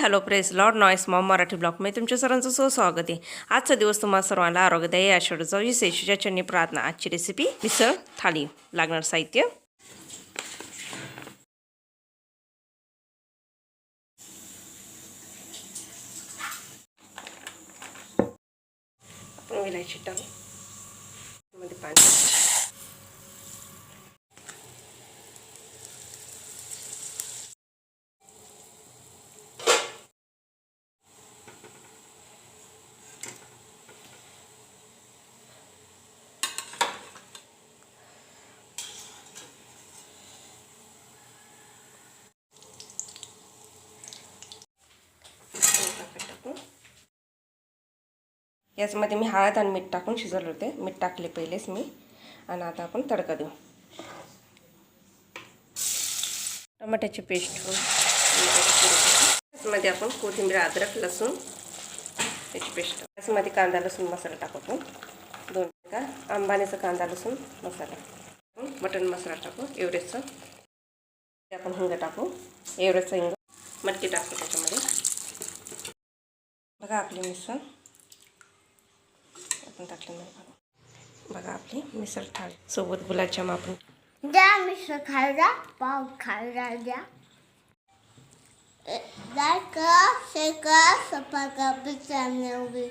Hello press Lord noise Maugham Marathi ब्लॉगमध्ये तुमच्या सर्वांचं सुस्वागत आहे. आजचा दिवस तुम्हाला सर्वांना आरोग्यदायी आषाढाचा विशेष चन्नी प्रार्थना. आजची रेसिपी मिसळ थाळी लागणार साहित्य. आपण विलायची टाकू याचमध्ये मी हळद आणि मीठ टाकून शिजवले होते. मीठ टाकले पहिलेच मी. आणि आता आपण तडका देऊ. टमाट्याची पेस्ट याचमध्ये आपण कोथिंबीर अद्रक लसूण त्याची पेस्ट याचमध्ये कांदा लसूण मसाला टाकू दोन का आंबाण्याचा कांदा लसूण मसाला. मटन मसाला टाकू. एवढेचं. आपण हिंग टाकू. एवढेचं हिंग. मटकी टाकू त्याच्यामध्ये. बघा आपली मिसळ. आपण टाकली नाही बघा आपली मिसळ थाळी. सोबत गुलाबजाम आपण द्या मिसळ खायला पाव खायला द्या लाईक शेअर सफा का चॅनल